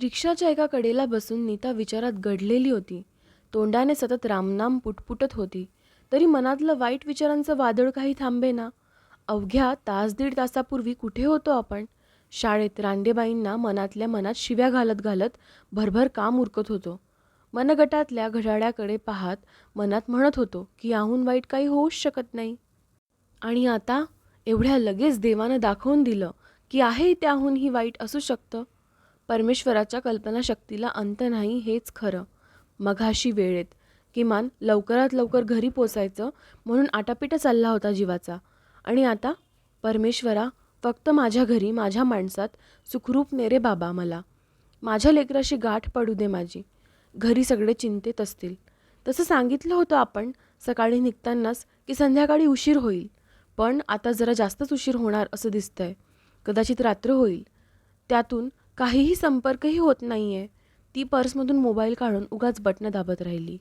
रिक्षाच्या एका कडेला बसून नीता विचारात गढलेली होती. तोंडाने सतत रामनाम पुटपुटत होती. तरी मनातलं वाईट विचारांचं वादळ काही थांबेना. अवघ्या तास दीड तासापूर्वी कुठे होतो आपण? शाळेत रांडेबाईंना मनातल्या मनात शिव्या घालत घालत भरभर काम उरकत होतो. मनगटातल्या घड्याळ्याकडे पाहत मनात म्हणत होतो की याहून वाईट काही होऊच शकत नाही. आणि आता एवढ्या लगेच देवानं दाखवून दिलं की आहे त्याहूनही वाईट असू शकतं. परमेश्वराच्या कल्पनाशक्तीला अंत नाही हेच खरं. मघाशी वेळेत किमान लवकरात लवकर घरी पोचायचं म्हणून आटापिटा चालला होता जीवाचा. आणि आता परमेश्वरा फक्त माझ्या घरी माझ्या माणसात सुखरूप नेरे बाबा मला. माझ्या लेकराशी गाठ पडू दे माझी. घरी सगळे चिंतेत असतील तसं सांगितलं होतं आपण. सकाळी निघतानाच की संध्याकाळी उशीर होईल. पण आता जरा जास्तच उशीर होणार असं दिसतंय. कदाचित रात्र होईल. त्यातून काहीही संपर्कही होत नाही आहे ती पर्समधून मोबाईल काढून उगाच बटणं दाबत राहिली.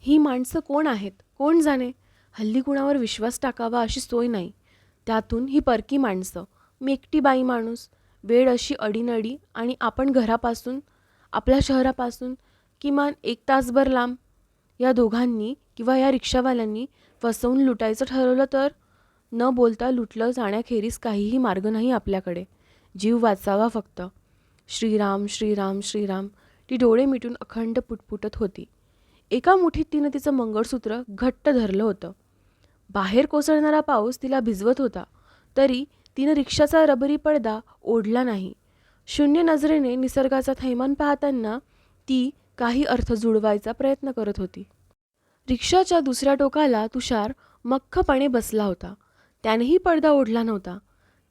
ही माणसं कोण आहेत? कोण जाणे? हल्ली कुणावर विश्वास टाकावा अशी सोय नाही. त्यातून ही परकी माणसं. मी एकटी बाई माणूस. वेळ अशी अडीनडी आणि आपण घरापासून आपल्या शहरापासून किमान एक तासभर लांब. या दोघांनी किंवा या रिक्षावाल्यांनी फसवून लुटायचं ठरवलं तर न बोलता लुटलं जाण्याखेरीज काहीही मार्ग नाही आपल्याकडे. जीव वाचावा फक्त. श्रीराम श्रीराम श्रीराम. ती डोळे मिटून अखंड पुटपुटत होती. एका मुठीत तिनं तिचं मंगळसूत्र घट्ट धरलं होतं. बाहेर कोसळणारा पाऊस तिला भिजवत होता. तरी तिनं रिक्षाचा रबरी पडदा ओढला नाही. शून्य नजरेने निसर्गाचा थैमान पाहताना ती काही अर्थ जुळवायचा प्रयत्न करत होती. रिक्षाच्या दुसऱ्या टोकाला तुषार मख्खपणे बसला होता. त्यानेही पडदा ओढला नव्हता.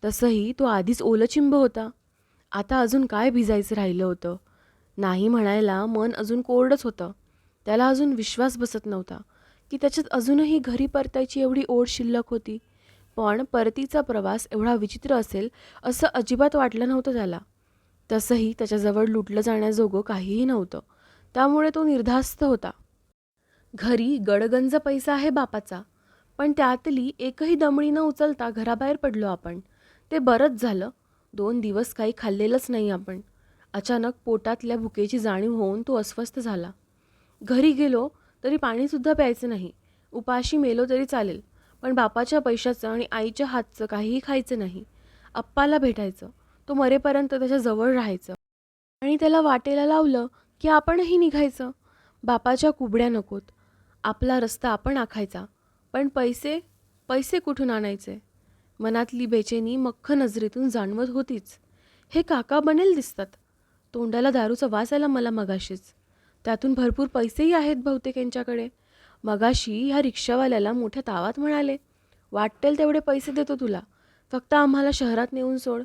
तसंही तो आधीच ओलचिंब होता. आता अजून काय भिजायचं राहिलं होतं? नाही म्हणायला मन अजून कोरडच होतं. त्याला अजून विश्वास बसत नव्हता की त्याच्यात अजूनही घरी परतायची एवढी ओढ शिल्लक होती. पण परतीचा प्रवास एवढा विचित्र असेल असं अजिबात वाटलं नव्हतं त्याला. तसंही त्याच्याजवळ लुटलं जाण्याजोगं काहीही नव्हतं. त्यामुळे तो निर्धास्त होता. घरी गडगंज पैसा आहे बापाचा. पण त्यातली एकही दमडी न उचलता घराबाहेर पडलो आपण. ते बरंच झालं. दोन दिवस काही खाल्लेलंच नाही आपण. अचानक पोटातल्या भुकेची जाणीव होऊन तो अस्वस्थ झाला. घरी गेलो तरी पाणीसुद्धा प्यायचं नाही. उपाशी मेलो तरी चालेल. पण बापाच्या पैशाचं आणि आईच्या हातचं काहीही खायचं नाही. अप्पाला भेटायचं. तो मरेपर्यंत त्याच्याजवळ राहायचं. आणि त्याला वाटेला लावलं की आपणही निघायचं. बापाच्या कुबड्या नकोत. आपला रस्ता आपण आखायचा. पण पैसे पैसे कुठून आणायचे? मनातली बेचैनी मख्ख नजरेतून जाणवत होतीच. हे काका बनेल दिसतात. तोंडाला दारूचा वास आला मला मगाशीच. त्यातून भरपूर पैसेही आहेत बहुतेक यांच्याकडे. मगाशी ह्या रिक्षावाल्याला मोठ्या तावात म्हणाले वाटेल तेवढे पैसे देतो तुला. फक्त आम्हाला शहरात नेऊन सोड.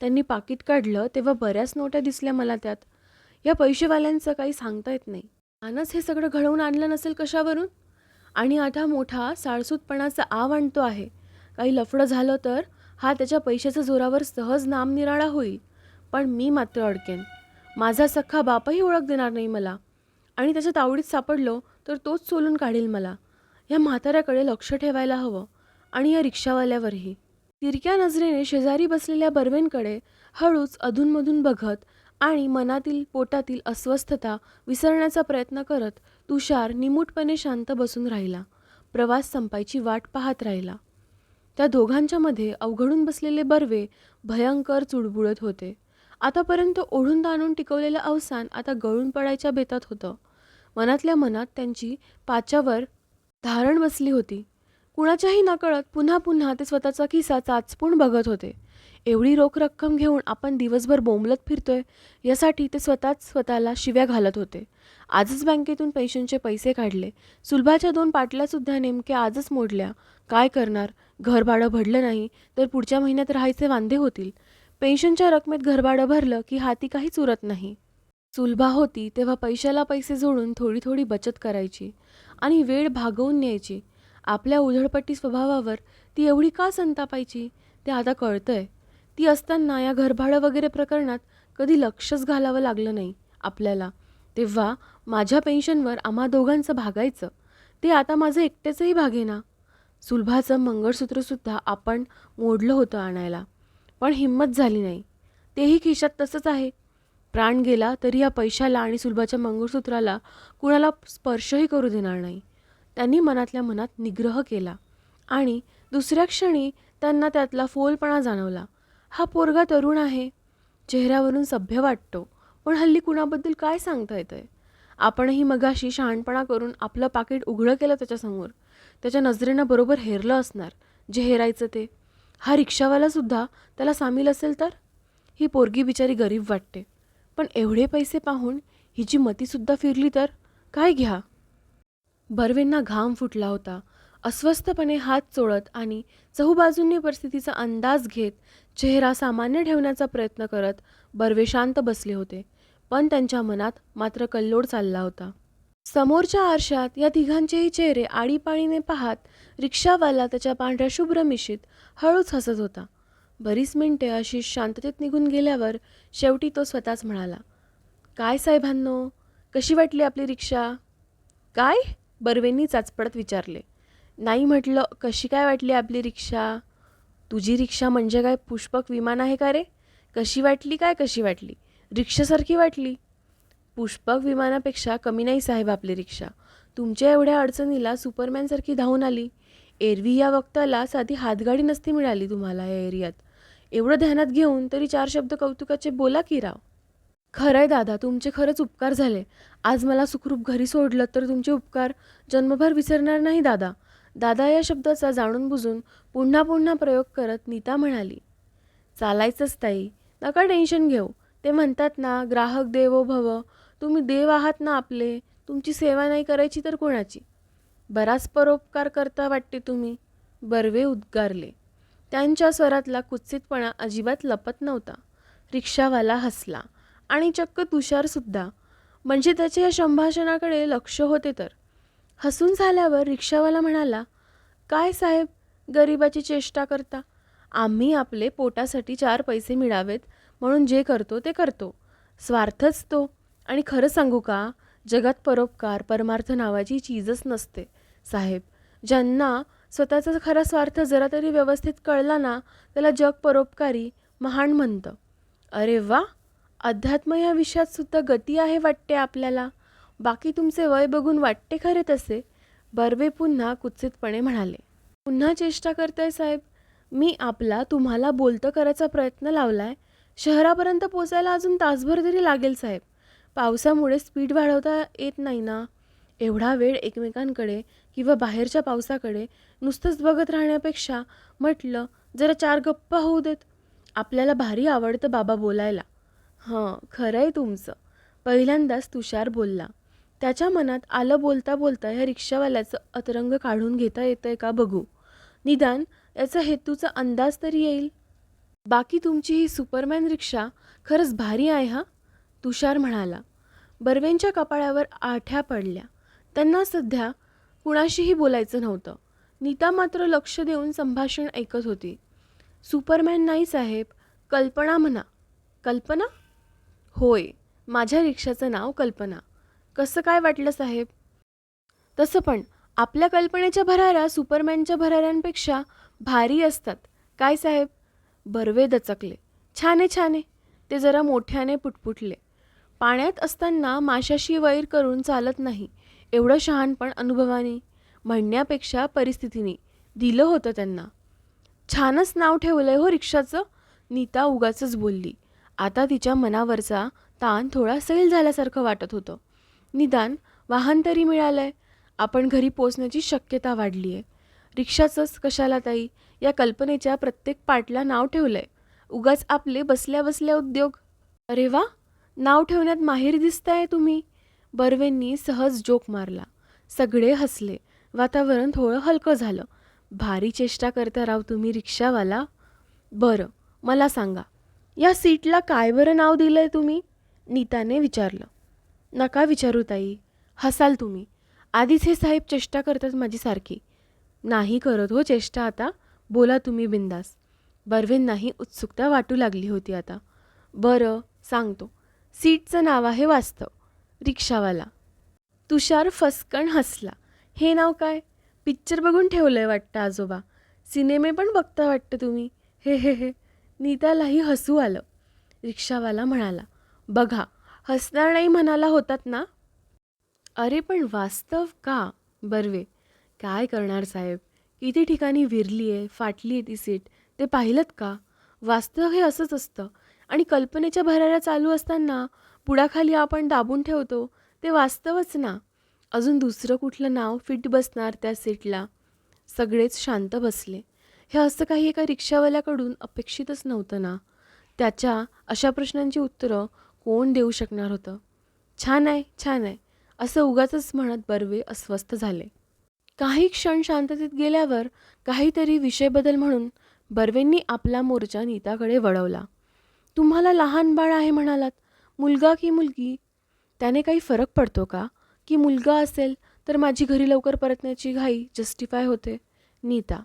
त्यांनी पाकिट काढलं तेव्हा बऱ्याच नोट्या दिसल्या मला त्यात. या पैसेवाल्यांचं काही सांगता येत नाही. मानस हे सगळं घडवून आणलं नसेल कशावरून? आणि आता मोठा साळसूतपणाचा आव आणतो आहे. काही लफडं झालं तर हा त्याच्या पैशाच्या जोरावर सहज नामनिराळा होईल. पण मी मात्र अडकेन. माझा सख्खा बापही ओळख देणार नाही मला. आणि त्याच्या तावडीत सापडलो तर तोच सोलून काढेल मला. या म्हाताऱ्याकडे लक्ष ठेवायला हवं आणि या रिक्षावाल्यावरही. तिरक्या नजरेने शेजारी बसलेल्या बर्वेंकडे हळूच अधूनमधून बघत आणि मनातील पोटातील अस्वस्थता विसरण्याचा प्रयत्न करत तुषार निमूटपणे शांत बसून राहिला. प्रवास संपायची वाट पाहत राहिला. त्या दोघांच्यामध्ये अवघडून बसलेले बर्वे भयंकर चुडबुडत होते. आतापर्यंत ओढून ताणून टिकवलेलं अवसान आता गळून पडायच्या बेतात होतं. मनातल्या मनात त्यांची पाच्यावर धारण बसली होती. कुणाच्याही नकळत पुन्हा पुन्हा ते स्वतःचा खिसा चाचपून बघत होते. एवढी रोख रक्कम घेऊन आपण दिवसभर बोंबलत फिरतोय यासाठी ते स्वतःच स्वतःला शिव्या घालत होते. आजच बँकेतून पेन्शनचे पैसे काढले. सुलभाच्या दोन पाटल्यासुद्धा नेमक्या आजच मोडल्या. काय करणार? घरभाडं भरलं नाही तर पुढच्या महिन्यात राहायचे वांदे होतील. पेन्शनच्या रकमेत घरभाडं भरलं की हाती काहीच उरत नाही. सुलभा होती तेव्हा पैशाला पैसे जोडून थोडी थोडी बचत करायची आणि वेळ भागवून न्यायची. आपल्या उधळपट्टी स्वभावावर ती एवढी का संतापायची? ते आता कळतंय. ती असताना या घरभाडं वगैरे प्रकरणात कधी लक्षच घालावं लागलं नाही आपल्याला. तेव्हा माझ्या पेन्शनवर आम्हा दोघांचं भागायचं. ते आता माझं एकट्याचंही भागेना सुलभाचं मंगळसूत्रसुद्धा आपण मोडलं होतं आणायला. पण हिंमत झाली नाही. तेही खिशात तसंच आहे. प्राण गेला तरी या पैशाला आणि सुलभाच्या मंगळसूत्राला कुणाला स्पर्शही करू देणार नाही. त्यांनी मनातल्या मनात निग्रह केला आणि दुसऱ्या क्षणी त्यांना त्यातला फोलपणा जाणवला. हा पोरगा तरुण आहे. चेहऱ्यावरून सभ्य वाटतो. पण हल्ली कुणाबद्दल काय सांगता येतं आहे आपणही मगाशी शहाणपणा करून आपलं पाकिट उघडं केलं त्याच्यासमोर. त्याच्या नजरेनं बरोबर हेरलं असणार. जे हेरायचं ते. हा रिक्षावालासुद्धा त्याला सामील असेल तर? ही पोरगी बिचारी गरीब वाटते. पण एवढे पैसे पाहून हिची मतीसुद्धा फिरली तर? काय घ्या? बर्वेंना घाम फुटला होता. अस्वस्थपणे हात चोळत आणि चहूबाजूंनी परिस्थितीचा अंदाज घेत चेहरा सामान्य ठेवण्याचा प्रयत्न करत बर्वे शांत बसले होते पण त्यांच्या मनात मात्र कल्लोळ चालला होता. समोरच्या आरशात या तिघांचेही चेहरे आळीपाळीने पाहत रिक्षावाला त्याच्या पांढऱ्या शुभ्र मिशीत हळूच हसत होता. बरीच मिनटे अशी शांततेत निघून गेल्यावर शेवटी तो स्वतःच म्हणाला काय साहेबांनो कशी वाटली आपली रिक्षा? काय? बर्वेंनी चाचपडत विचारले. नाही म्हटलं कशी काय वाटली आपली रिक्षा? तुझी रिक्षा म्हणजे काय पुष्पक विमान आहे का रे? कशी वाटली काय कशी वाटली? रिक्षासारखी वाटली? पुष्पक विमानापेक्षा कमी नाही साहेब आपली रिक्षा. तुमच्या एवढ्या अडचणीला सुपरमॅनसारखी धावून आली. एरवी या वक्ताला साधी हातगाडी नसती मिळाली तुम्हाला या एरियात. एवढं ध्यानात घेऊन तरी चार शब्द कौतुकाचे बोला की राव. खरंय दादा तुमचे खरंच उपकार झाले. आज मला सुखरूप घरी सोडलं तर तुमचे उपकार जन्मभर विसरणार नाही दादा. दादा या शब्दाचा जाणून बुजून पुन्हा पुन्हा प्रयोग करत नीता म्हणाली चालायचंच ताई. नका टेन्शन घेऊ. ते म्हणतात ना ग्राहक देवो भव. तुम्ही देव आहात ना आपले. तुमची सेवा नाही करायची तर कोणाची? बराच परोपकार करता वाटते तुम्ही. बर्वे उद्गारले. त्यांच्या स्वरातला कुत्सितपणा अजिबात लपत नव्हता. रिक्षावाला हसला आणि चक्क तुषारसुद्धा म्हणजे त्याच्या या संभाषणाकडे लक्ष होते तर. हसून झाल्यावर रिक्षावाला म्हणाला काय साहेब गरिबाची चेष्टा करता? आम्ही आपले पोटासाठी चार पैसे मिळावेत म्हणून जे करतो ते करतो. स्वार्थच तो. आणि खरं सांगू का? जगात परोपकार परमार्थ नावाची चीजच नसते. साहेब ज्यांना स्वतःचा खरा स्वार्थ जरा तरी व्यवस्थित कळला ना त्याला जग परोपकारी महान म्हणतं. अरे वा! अध्यात्म या विषयात सुद्धा गती आहे वाटते आपल्याला. बाकी तुमचे वय बघून वाटते खरे तसे. बर्वे पुन्हा कुत्सितपणे म्हणाले. पुन्हा चेष्टा करताय साहेब? मी आपला तुम्हाला बोलतं करायचा प्रयत्न लावलाय. शहरापर्यंत पोचायला अजून तासभर तरी लागेल साहेब. पावसामुळे स्पीड वाढवता येत नाही ना? एवढा वेळ एकमेकांकडे किंवा बाहेरच्या पावसाकडे नुसतंच बघत राहण्यापेक्षा म्हटलं जरा चार गप्पा होऊ देत. आपल्याला भारी आवडतं बाबा बोलायला. हां खरं आहे तुमचं. पहिल्यांदाच तुषार बोलला. त्याच्या मनात आलं बोलता बोलता ह्या रिक्षावाल्याचं अतरंग काढून घेता येतं आहे का बघू. निदान याचा हेतूचा अंदाज तरी येईल. बाकी तुमची ही सुपरमॅन रिक्षा खरंच भारी आहे हा? तुषार म्हणाला. बर्वेंच्या कपाळावर आठ्या पडल्या. त्यांना सध्या कुणाशीही बोलायचं नव्हतं. नीता मात्र लक्ष देऊन संभाषण ऐकत होती. सुपरमॅन नाही साहेब कल्पना म्हणा. कल्पना? होय माझ्या रिक्षाचं नाव कल्पना. कसं काय वाटलं साहेब? तसं पण आपल्या कल्पनेच्या भरारा सुपरमॅनच्या भराऱ्यांपेक्षा भारी असतात. काय साहेब? बर्वे दचकले. छाने छाने. ते जरा मोठ्याने पुटपुटले. पाण्यात असताना माशाशी वैर करून चालत नाही. एवढं शहाणपण अनुभवाने. म्हणण्यापेक्षा परिस्थितीने. दिलं होतं त्यांना. छानच नाव ठेवलंय हो रिक्षाचं. नीता उगाचच बोलली. आता तिच्या मनावरचा ताण थोडा सैल झाल्यासारखं वाटत होतं. निदान वाहन तरी मिळालंय. आपण घरी पोचण्याची शक्यता वाढली आहे रिक्षाचंच कशाला ताई? या कल्पनेच्या प्रत्येक पाटला नाव ठेवलंय. उगाच आपले बसल्या बसल्या उद्योग. अरे वा! नाव ठेवण्यात माहीर दिसताय तुम्ही. बर्वेंनी सहज जोक मारला. सगळे हसले. वातावरण थोडं हलकं झालं. भारी चेष्टा करता राव तुम्ही रिक्षावाला? बरं मला सांगा. या सीटला काय बरं नाव दिलंय तुम्ही? नीताने विचारलं. नका विचारू ताई. हसाल तुम्ही. आधीच हे साहेब चेष्टा करतात माझी सारखी. नाही करत हो चेष्टा आता. बोला तुम्ही बिंदास बर्वेंनाही उत्सुकता वाटू लागली होती आता. बरं सांगतो. सीटचं नाव आहे वास्तव. रिक्षावाला. तुषार फसकण हसला. हे नाव काय? पिक्चर बघून ठेवलं आहे वाटतं आजोबा. सिनेमे पण बघता वाटतं तुम्ही. हे हे हे. नीतालाही हसू आलं. रिक्षावाला म्हणाला बघा हसणार नाही म्हणाला होतात ना? अरे पण वास्तव का? बर्वे काय करणार साहेब? किती ठिकाणी विरली आहे फाटली आहे ती सीट. ते पाहिलंत का? वास्तव हे असंच असतं. आणि कल्पनेच्या भराऱ्या चालू असताना पुढाखाली आपण दाबून ठेवतो ते वास्तवच ना. अजून दुसरं कुठलं नाव फिट बसणार त्या सीटला? सगळेच शांत बसले. हे असं काही एका रिक्षावाल्याकडून अपेक्षितच नव्हतं ना. त्याच्या अशा प्रश्नांची उत्तरं कोण देऊ शकणार होतं? छान आहे छान आहे. असं उगाचच म्हणत बर्वे अस्वस्थ झाले. काही क्षण शांततेत गेल्यावर काहीतरी विषय बदल म्हणून बर्वेंनी आपला मोर्चा नीताकडे वळवला. तुम्हाला लहान बाळ आहे म्हणालात. मुलगा की मुलगी? त्याने काही फरक पडतो का? की मुलगा असेल तर माझी घरी लवकर परतण्याची घाई जस्टिफाय होते. नीता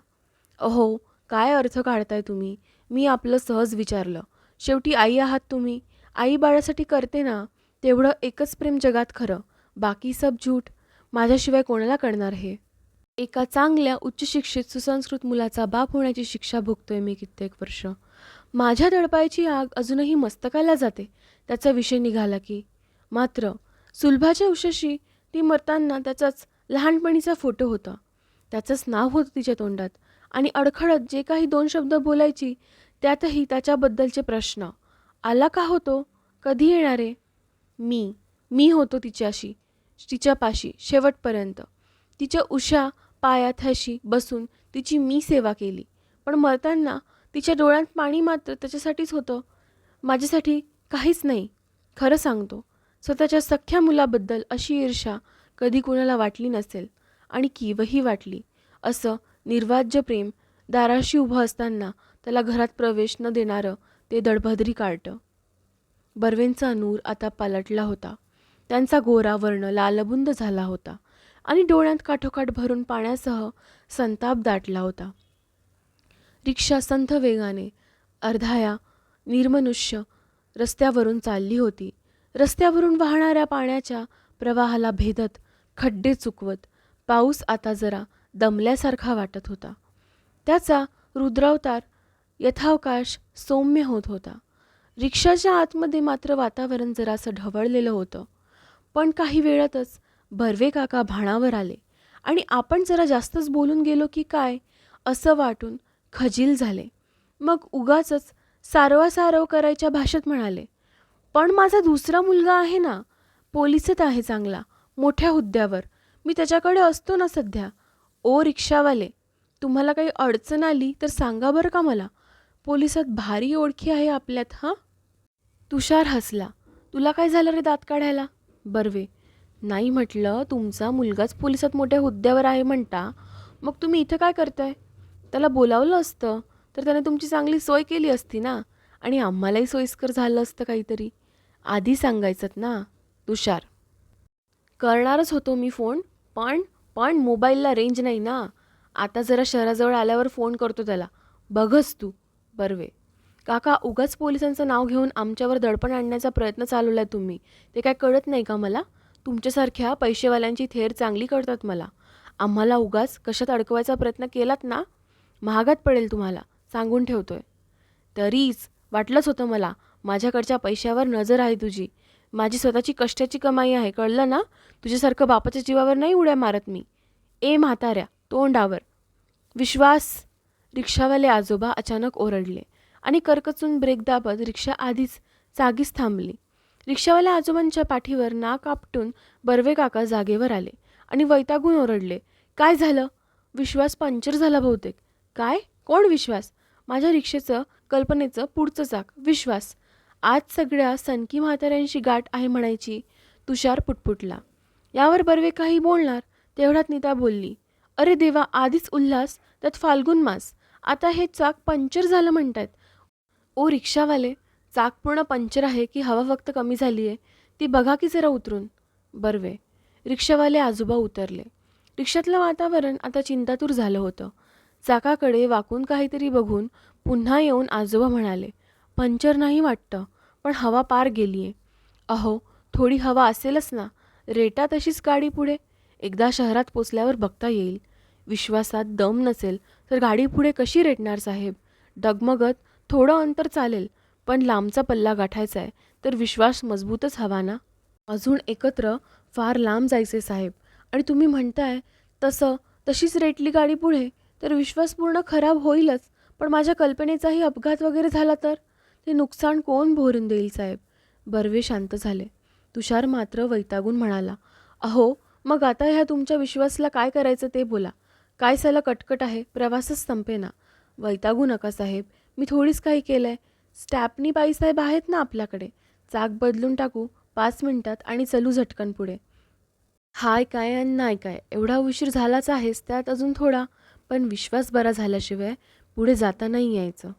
अहो काय अर्थ काढताय तुम्ही? मी आपलं सहज विचारलं. शेवटी आई आहात तुम्ही. आई बाळासाठी करते ना? तेवढं एकच प्रेम जगात खरं. बाकी सब झूट माझ्याशिवाय कोणाला कळणार हे? एका चांगल्या उच्च शिक्षित सुसंस्कृत मुलाचा बाप होण्याची शिक्षा भोगतोय मी कित्येक वर्ष. माझ्या दडपायची आग अजूनही मस्तकाला जाते. त्याचा विषय निघाला की मात्र सुलभाच्या उशाशी ती मरताना त्याचाच लहानपणीचा फोटो होता. त्याचंच नाव होतं तिच्या तोंडात आणि अडखळत जे काही दोन शब्द बोलायची त्यातही त्याच्याबद्दलचे प्रश्न. आला का होतो? कधी येणारे? मी. मी होतो तिच्याशी तिच्यापाशी शेवटपर्यंत. तिच्या उषा पायाथ्याशी बसून तिची मी सेवा केली. पण मरताना तिच्या डोळ्यात पाणी मात्र त्याच्यासाठीच होतं. माझ्यासाठी काहीच नाही खरं सांगतो. स्वतःच्या सख्ख्या मुलाबद्दल अशी ईर्षा कधी कुणाला वाटली नसेल आणि किवही वाटली. असं निर्वाज्य प्रेम दाराशी उभं असताना त्याला घरात प्रवेश न देणारं ते दडभद्री कार्टं बर्वेंचा नूर आता पालटला होता. त्यांचा गोरा वर्ण लालबुंद झाला होता. आणि डोळ्यात काठोकाठ भरून पाण्यासह संताप दाटला होता. रिक्षा संथ वेगाने अर्धाया निर्मनुष्य रस्त्यावरून चालली होती. रस्त्यावरून वाहणाऱ्या पाण्याच्या प्रवाहाला भेदत खड्डे चुकवत पाऊस आता जरा दमल्यासारखा वाटत होता. त्याचा रुद्रावतार यथावकाश सौम्य होत होता. रिक्षाच्या आतमध्ये मात्र वातावरण जरासं ढवळलेलं होतं. पण काही वेळातच भरवे काका भाणावर आले. आणि आपण जरा जास्तच बोलून गेलो की काय? असं वाटून खजील झाले. मग उगाचच सारवासारव करायच्या भाषेत म्हणाले पण माझा दुसरा मुलगा आहे ना? पोलिसात आहे चांगला मोठ्या हुद्द्यावर. मी त्याच्याकडे असतो ना सध्या. ओ रिक्षावाले तुम्हाला काही अडचण आली तर सांगा बरं का मला. पोलिसात भारी ओळखी आहे आपल्यात हां? तुषार हसला. तुला काय झालं रे दात काढायला? बर्वे नाही म्हटलं तुमचा मुलगाच पोलिसात मोठ्या हुद्द्यावर आहे म्हणता. मग तुम्ही इथं काय करताय? त्याला बोलावलं असतं तर त्याने तुमची चांगली सोय केली असती ना? आणि आम्हालाही सोयीस्कर झालं असतं काहीतरी. आधी सांगायचं ना तुषार. करणारच होतो मी फोन पण पण मोबाईलला रेंज नाही ना. आता जरा शहराजवळ आल्यावर फोन करतो त्याला. बघच तू बर्वे. काका उगाच पोलिसांचं नाव घेऊन आमच्यावर दडपण आणण्याचा प्रयत्न चालवला आहे तुम्ही. ते काय कळत नाही का मला? तुमच्यासारख्या पैसेवाल्यांची थेर चांगली कळतात मला. आम्हाला उगाच कशात अडकवायचा प्रयत्न केलात ना? महागात पडेल तुम्हाला सांगून ठेवतोय. तरीच वाटलंच होतं मला माझ्याकडच्या पैशावर नजर आहे तुझी. माझी स्वतःची कष्टाची कमाई आहे कळलं ना? तुझ्यासारखं बापाच्या जीवावर नाही उड्या मारत मी. ए म्हाताऱ्या तोंडावर. विश्वास. रिक्षावाले आजोबा अचानक ओरडले आणि करकचून ब्रेक दाबत रिक्षा आधीच जागीच थांबली. रिक्षावाल्या आजोबांच्या पाठीवर नाक आपटून बर्वे काका जागेवर आले आणि वैतागून ओरडले काय झालं? विश्वास पंक्चर झाला बहुतेक. काय? कोण विश्वास? माझ्या रिक्षेचं कल्पनेचं पुढचं चाक. विश्वास. आज सगळ्या सनकी म्हाताऱ्यांशी गाठ आहे म्हणायची तुषार पुटपुटला. यावर बर्वे काही बोलणार तेवढ्यात नीता बोलली अरे देवा आधीच उल्हास त्यात फाल्गुन मास. आता हे चाक पंक्चर झालं म्हणतात. ओ रिक्षावाले चाक पूर्ण पंक्चर आहे की हवा फक्त कमी झाली आहे ती बघा की जरा उतरून. बर्वे. रिक्षावाले आजोबा उतरले. रिक्षातलं वातावरण आता चिंतातूर झालं होतं. चाकाकडे वाकून काहीतरी बघून पुन्हा येऊन आजोबा म्हणाले पंक्चर नाही वाटतं पण हवा पार गेली आहे अहो थोडी हवा असेलच ना. रेटा तशीच गाडी पुढे. एकदा शहरात पोचल्यावर बघता येईल. विश्वासात दम नसेल तर गाडी पुढे कशी रेटणार साहेब? डगमगत थोडं अंतर चालेल. पण लांबचा पल्ला गाठायचा आहे तर विश्वास मजबूतच हवा ना? अजून एकत्र फार लांब जायचे साहेब. आणि तुम्ही म्हणताय तसं तशीच रेटली गाडी पुढे तर विश्वास पूर्ण खराब होईलच. पण माझ्या कल्पनेचाही अपघात वगैरे झाला तर? ते नुकसान कोण भरून देईल साहेब? बर्वे शांत झाले. तुषार मात्र वैतागून म्हणाला अहो मग आता ह्या तुमच्या विश्वासला काय करायचं ते बोला. काय सला कटकट आहे प्रवासच संपेना. वैतागू नका साहेब. मी थोडीच काही केलं आहे स्टॅपनी बाईसाहेब आहेत ना आपल्याकडे. चाक बदलून टाकू पाच मिनिटात आणि चलू झटकन पुढे. हाय काय आणि नाही काय एवढा उशीर झालाच आहेस त्यात अजून थोडा. पण विश्वास बरा झाल्याशिवाय पुढे जाता नाही यायचं.